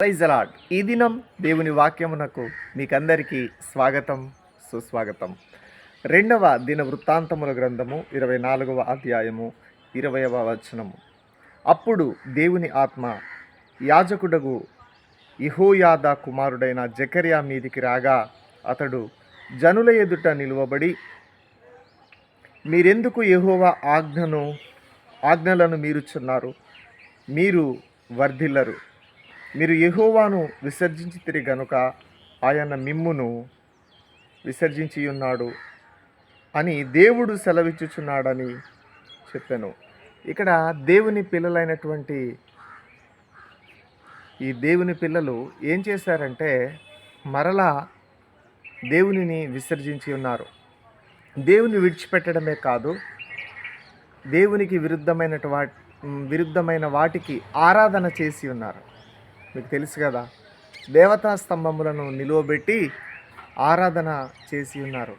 Praise అలాడ్ ఈ దినం దేవుని వాక్యమునకు మీకందరికీ స్వాగతం సుస్వాగతం. రెండవ దిన వృత్తాంతముల గ్రంథము ఇరవై నాలుగవ అధ్యాయము ఇరవయవ వచనము. అప్పుడు దేవుని ఆత్మ యాజకుడగు ఇహోయాద కుమారుడైన జకర్యా మీదికి రాగా అతడు జనుల ఎదుట నిలువబడి మీరెందుకు ఎహోవ ఆజ్ఞను ఆజ్ఞలను మీరుచున్నారు? మీరు వర్ధిల్లరు. మీరు యహోవాను విసర్జించి గనుక ఆయన మిమ్మును విసర్జించి ఉన్నాడు అని దేవుడు సెలవిచ్చుచున్నాడని చెప్పాను. ఇక్కడ దేవుని పిల్లలైనటువంటి ఈ దేవుని పిల్లలు ఏం చేశారంటే మరలా దేవునిని విసర్జించి ఉన్నారు. దేవుని విడిచిపెట్టడమే కాదు దేవునికి విరుద్ధమైన వా విరుద్ధమైన వాటికి ఆరాధన చేసి ఉన్నారు. మీకు తెలుసు కదా దేవతా స్తంభములను నిలువబెట్టి ఆరాధన చేసి ఉన్నారు.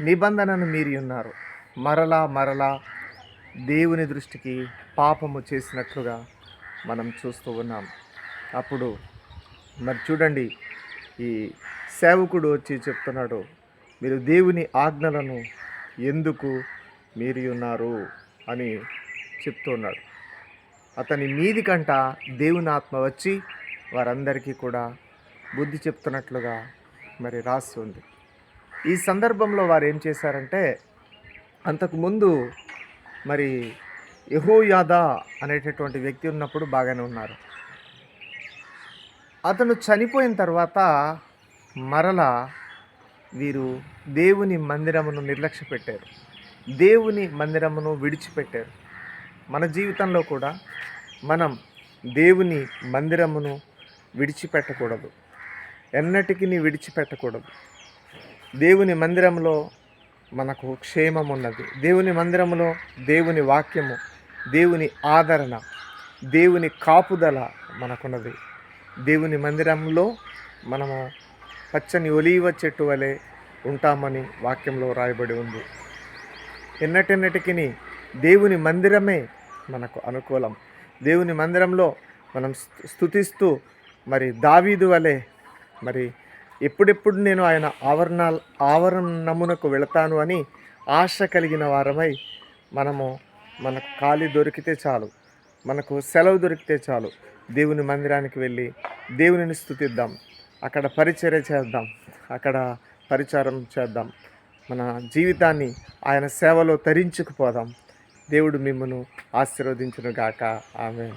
నిబంధనను మీరి ఉన్నారు. మరలా మరలా దేవుని దృష్టికి పాపము చేసినట్లుగా మనం చూస్తూ ఉన్నాం. అప్పుడు మరి చూడండి ఈ సేవకుడు వచ్చి చెప్తున్నాడు మీరు దేవుని ఆజ్ఞలను ఎందుకు మీరి ఉన్నారు అని చెప్తున్నాడు అతని మీది కంట దేవుని ఆత్మ వచ్చి వారందరికీ కూడా బుద్ధి చెప్తున్నట్లుగా మరి రాసి ఉంది. ఈ సందర్భంలో వారు ఏం చేశారంటే అంతకుముందు మరి యహోయాదా అనేటటువంటి వ్యక్తి ఉన్నప్పుడు బాగానే ఉన్నారు. అతను చనిపోయిన తర్వాత మరలా వీరు దేవుని మందిరమును నిర్లక్ష్య పెట్టారు. దేవుని మందిరమును విడిచిపెట్టారు. మన జీవితంలో కూడా మనం దేవుని మందిరమును విడిచిపెట్టకూడదు. ఎన్నటికి విడిచిపెట్టకూడదు. దేవుని మందిరంలో మనకు క్షేమం ఉన్నది దేవుని మందిరంలో దేవుని వాక్యము దేవుని ఆదరణ దేవుని కాపుదల మనకున్నది. దేవుని మందిరంలో మనము పచ్చని ఒలీవ చెట్టు వలె ఉంటామని వాక్యంలో రాయబడి ఉంది. ఎన్నటెన్నటికి దేవుని మందిరమే మనకు అనుకూలం. దేవుని మందిరంలో మనం స్తుతిస్తూ మరి దావీదు వలె మరి ఎప్పుడెప్పుడు నేను ఆయన ఆవరణ ఆవరణమునకు వెళతాను అని ఆశ కలిగిన వారమై మనము మనకు ఖాళీ దొరికితే చాలు మనకు సెలవు దొరికితే చాలు. దేవుని మందిరానికి వెళ్ళి దేవునిని స్థుతిద్దాం. అక్కడ పరిచర్య చేద్దాం. అక్కడ పరిచారం చేద్దాం. మన జీవితాన్ని ఆయన సేవలో తరించుకుపోదాం. దేవుడు మిమ్మను ఆశీర్వదించునుగాక. ఆమె